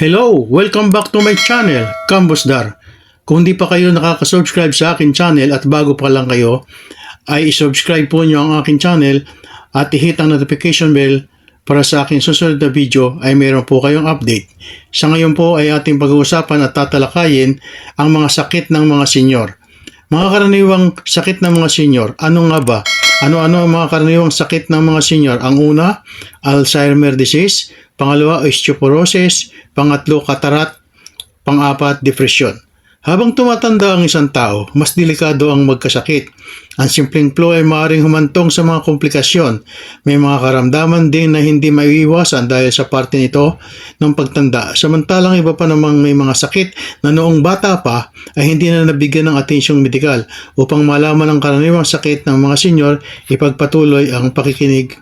Hello! Welcome back to my channel, Kambosdar. Kung hindi pa kayo nakaka-subscribe sa akin channel at bago pa lang kayo, ay subscribe po nyo ang akin channel at i-hit ang notification bell para sa aking susunod na video ay mayroon po kayong update. Sa ngayon po ay ating pag-uusapan at tatalakayin ang mga sakit ng mga senyor. Mga karaniwang sakit ng mga senyor, ano nga ba? Ano-ano ang mga karaniwang sakit ng mga senyor? Ang una, Alzheimer disease. Pangalawa, osteoporosis. Pangatlo, katarat. Pang-apat, depression. Habang tumatanda ang isang tao, mas delikado ang magkasakit. Ang simpleng flu ay maaaring humantong sa mga komplikasyon. May mga karamdaman din na hindi maiiwasan dahil sa parte nito ng pagtanda. Samantalang iba pa namang may mga sakit na noong bata pa ay hindi na nabigyan ng atensyong medikal. Upang malaman ang karaniwang sakit ng mga senyor, ipagpatuloy ang pakikinig.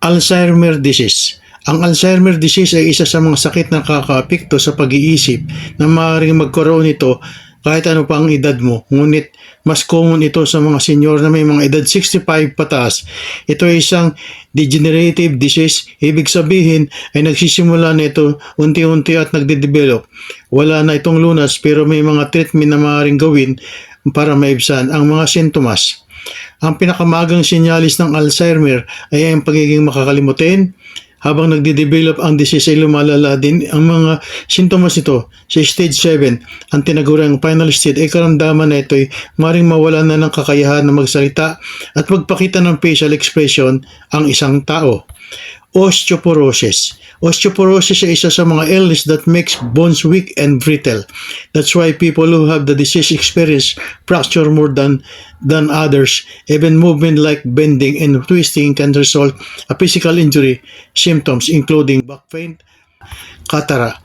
Alzheimer disease ang Alzheimer disease ay isa sa mga sakit na nakakaapekto sa pag-iisip na maaaring magkaroon nito kahit ano pa ang edad mo. Ngunit mas common ito sa mga senior na may mga edad 65 pataas. Ito ay isang degenerative disease. Ibig sabihin ay nagsisimula na ito unti-unti at nagde-develop. Wala na itong lunas pero may mga treatment na maaaring gawin para maibsan ang mga sintomas. Ang pinakamagang sinyalis ng Alzheimer ay ang pagiging makakalimutin, habang nagde-develop ang disease ay lumalala din ang mga sintomas nito sa stage 7. Ang tinagurang final stage ay karamdaman na ito ay maring mawala na ng kakayahan na magsalita at magpakita ng facial expression ang isang tao. Osteoporosis. Osteoporosis ay isa sa mga illness that makes bones weak and brittle. That's why people who have the disease experience fracture more than than others. Even movement like bending and twisting can result a physical injury. Symptoms including back pain, cataract.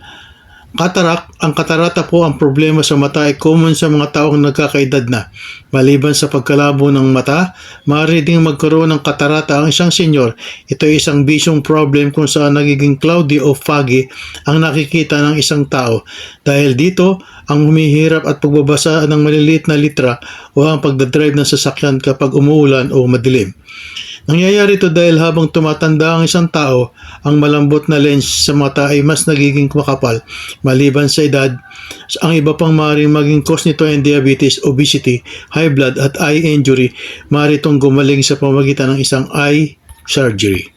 Katarak, ang katarata po ang problema sa mata ay common sa mga taong nagkakaedad na. Maliban sa pagkalabo ng mata, maaari ding magkaroon ng katarata ang isang senyor. Ito ay isang vision problem kung saan nagiging cloudy o foggy ang nakikita ng isang tao. Dahil dito, ang humihirap at pagbabasa ng maliliit na litra o ang pagdadrive ng sasakyan kapag umuulan o madilim. Nangyayari ito dahil habang tumatanda ang isang tao, ang malambot na lens sa mata ay mas nagiging makapal. Maliban sa edad, ang iba pang maaaring maging cause nito ay diabetes, obesity, high blood at eye injury. Maaari itong gumaling sa pamagitan ng isang eye surgery.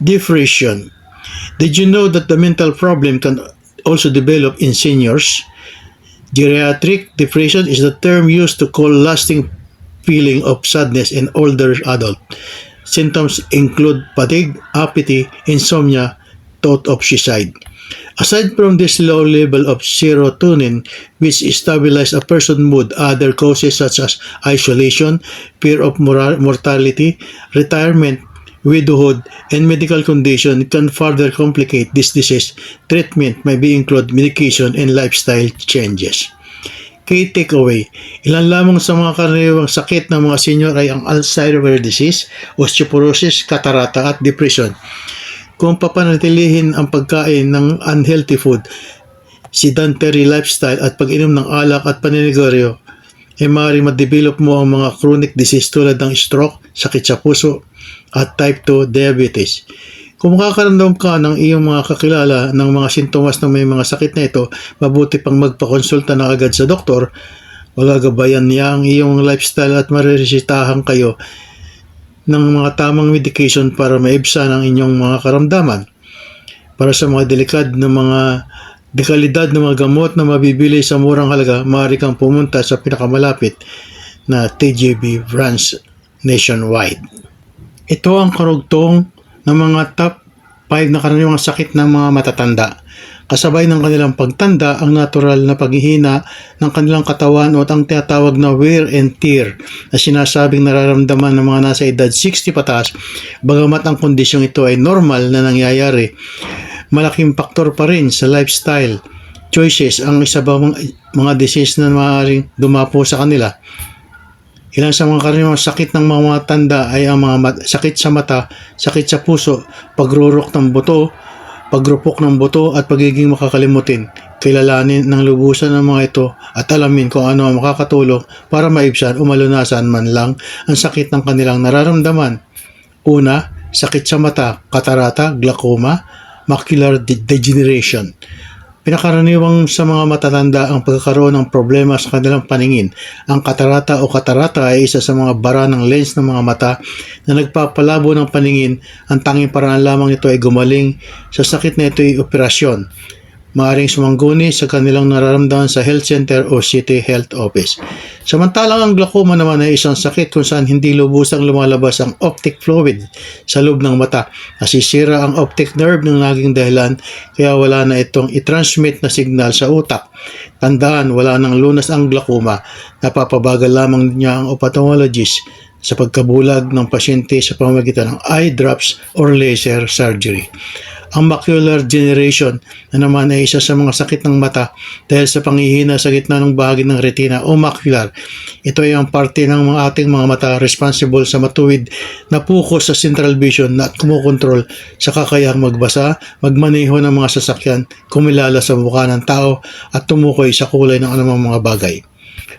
Depression. Did you know that the mental problem can also develop in seniors? Geriatric depression is the term used to call lasting feeling of sadness in older adult. Symptoms include fatigue, apathy, insomnia, thought of suicide. Aside from this low level of serotonin, which stabilize a person's mood, other causes such as isolation, fear of mortality, retirement, widowhood, and medical condition can further complicate this disease. Treatment may be include medication and lifestyle changes. Key takeaway, ilan lamang sa mga karaniwang sakit ng mga senior ay ang Alzheimer disease, osteoporosis, katarata at depression. Kung papanatilihin ang pagkain ng unhealthy food, sedentary lifestyle at pag-inom ng alak at paninigarilyo, ay maaaring ma-develop mo ang mga chronic disease tulad ng stroke, sakit sa puso, at type 2 diabetes. Kung makakaramdam ka ng iyong mga kakilala ng mga sintomas ng may mga sakit na ito, mabuti pang magpakonsulta na agad sa doktor. Magagabayan niya ang iyong lifestyle at mariresitahan kayo ng mga tamang medication para maibsan ang inyong mga karamdaman. Para sa mga delikad na mga dekalidad ng mga gamot na mabibili sa murang halaga, maaari kang pumunta sa pinakamalapit na TJB branch nationwide. Ito ang karugtong ng mga top 5 na karaniwang sakit ng mga matatanda. Kasabay ng kanilang pagtanda ang natural na paghihina ng kanilang katawan o ang tinatawag na wear and tear na sinasabing nararamdaman ng mga nasa edad 60 pataas bagamat ang kondisyong ito ay normal na nangyayari. Malaking faktor pa rin sa lifestyle choices ang isa ba mga, mga disease na maaaring dumapo sa kanila. Ilan sa mga karaniwang sakit ng mga matanda ay ang mga mat- sakit sa mata, sakit sa puso, pagrurok ng buto, pagrupok ng buto at pagiging makakalimutin. Kilalanin ng lubusan ng mga ito at alamin kung ano ang makakatulong para maibsan o malunasan man lang ang sakit ng kanilang nararamdaman. Una, sakit sa mata, katarata, glaucoma, macular de- degeneration. Pinakaraniwang sa mga matatanda ang pagkakaroon ng problema sa kanilang paningin. Ang katarata o katarata ay isa sa mga bara ng lens ng mga mata na nagpapalabo ng paningin. Ang tanging paraan lamang nito ay gumaling sa sakit na ito ay operasyon. Maaring sumangguni sa kanilang nararamdaman sa health center o city health office. Samantalang ang glaucoma naman ay isang sakit kung saan hindi lubusang lumalabas ang optic fluid sa loob ng mata. Nasisira ang optic nerve ng naging dahilan kaya wala na itong i-transmit na signal sa utak. Tandaan, wala nang lunas ang glaucoma. Napapabagal lamang niya ang ophthalmologist sa pagkabulag ng pasyente sa pamamagitan ng eye drops or laser surgery. Ang macular degeneration na naman ay isa sa mga sakit ng mata dahil sa pangihina sa gitna ng bahagi ng retina o macular. Ito ay ang parte ng mga ating mga mata responsible sa matuwid na focus sa central vision na kumukontrol sa kakayahang magbasa, magmaneho ng mga sasakyan, kumilala sa mukha ng tao at tumukoy sa kulay ng anumang mga bagay.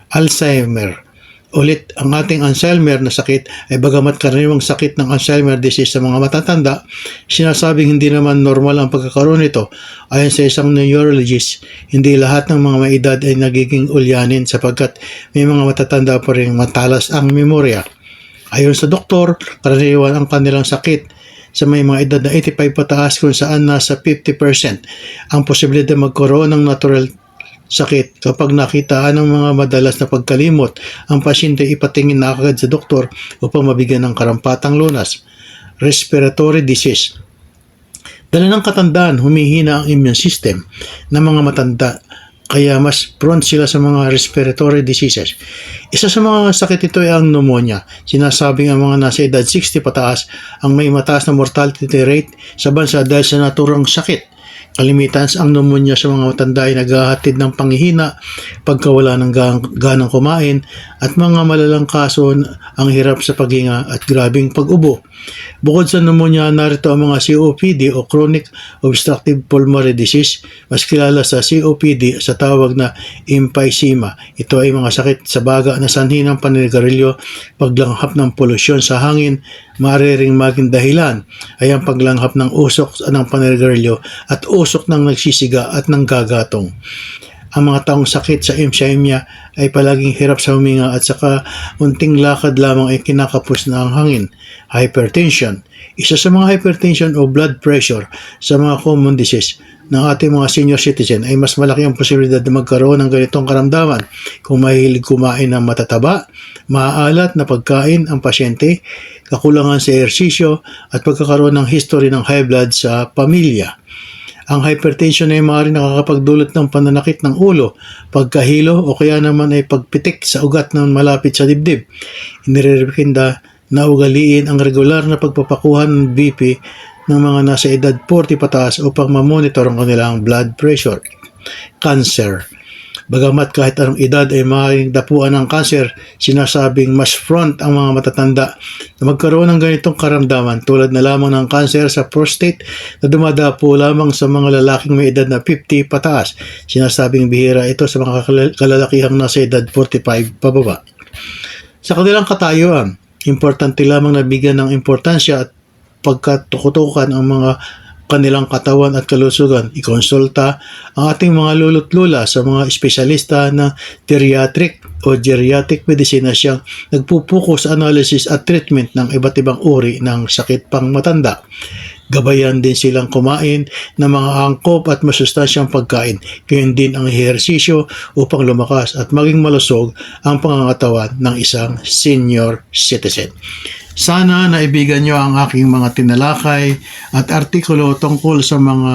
Alzheimer Ulit, ang ating Alzheimer na sakit ay bagamat karaniwang sakit ng Alzheimer disease sa mga matatanda, sinasabing hindi naman normal ang pagkakaroon nito. Ayon sa isang neurologist, hindi lahat ng mga may edad ay nagiging ulyanin sapagkat may mga matatanda pa rin matalas ang memorya. Ayon sa doktor, karaniwan ang kanilang sakit sa may mga edad na 85 pataas kung saan nasa 50% ang posibilidad magkaroon ng natural sakit kapag nakitaan ng mga madalas na pagkalimot ang pasyente ipatingin na agad sa doktor upang mabigyan ng karampatang lunas. Respiratory disease Dala ng katandaan, humihina ang immune system ng mga matanda kaya mas prone sila sa mga respiratory diseases. Isa sa mga sakit ito ay ang pneumonia. Sinasabing ang mga nasa edad 60 pataas ang may mataas na mortality rate sa bansa dahil sa naturang sakit. Kalimitan ang pneumonia sa mga matanda ay naghahatid ng panghihina, pagkawala ng ga- ganang kumain, at mga malalang kaso ang hirap sa paghinga at grabing pag-ubo. Bukod sa pneumonia, narito ang mga COPD o Chronic Obstructive Pulmonary Disease, mas kilala sa COPD sa tawag na emphysema. Ito ay mga sakit sa baga na sanhi ng paninigarilyo, paglanghap ng polusyon sa hangin, maaaring maging dahilan ay ang paglanghap ng usok ng paninigarilyo at usok ng nagsisiga at ng gagatong. Ang mga taong sakit sa emphysema ay palaging hirap sa huminga at saka unting lakad lamang ay kinakapos na ang hangin. Hypertension. Isa sa mga hypertension o blood pressure sa mga common disease ng ating mga senior citizen ay mas malaki ang posibilidad na magkaroon ng ganitong karamdaman kung mahilig kumain ng matataba, maaalat na pagkain ang pasyente, kakulangan sa ehersisyo at pagkakaroon ng history ng high blood sa pamilya. Ang hypertension ay maaaring nakakapagdulot ng pananakit ng ulo, pagkahilo o kaya naman ay pagpitik sa ugat na malapit sa dibdib. Inirerekomenda na ugaliin ang regular na pagpapakuha ng BP ng mga nasa edad 40 pataas upang mamonitor ang kanilang blood pressure. Cancer Bagamat kahit anong edad ay maaaring dapuan ng kanser, sinasabing mas front ang mga matatanda na magkaroon ng ganitong karamdaman tulad na lamang ng kanser sa prostate na dumadapo lamang sa mga lalaking may edad na 50 pataas. Sinasabing bihira ito sa mga kalal- kalalakihang nasa edad 45 pababa. Sa kanilang katayuan, importante lamang na bigyan ng importansya at pagkatukutukan ang mga kanilang katawan at kalusugan. Ikonsulta ang ating mga lolo't lola sa mga espesyalista na geriatric o geriatric medicine na siyang nagpupuko sa analysis at treatment ng iba't ibang uri ng sakit pang matanda. Gabayan din silang kumain ng mga angkop at masustansyang pagkain, gayon din ang ehersisyo upang lumakas at maging malusog ang pangangatawan ng isang senior citizen. Sana naibigan nyo ang aking mga tinalakay at artikulo tungkol sa mga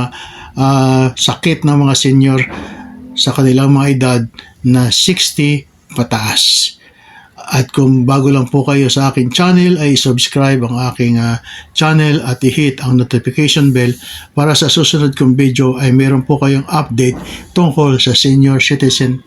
ah, sakit ng mga senior sa kanilang mga edad na 60 pataas. At kung bago lang po kayo sa aking channel ay subscribe ang aking ah, channel at i-hit ang notification bell para sa susunod kong video ay meron po kayong update tungkol sa senior citizen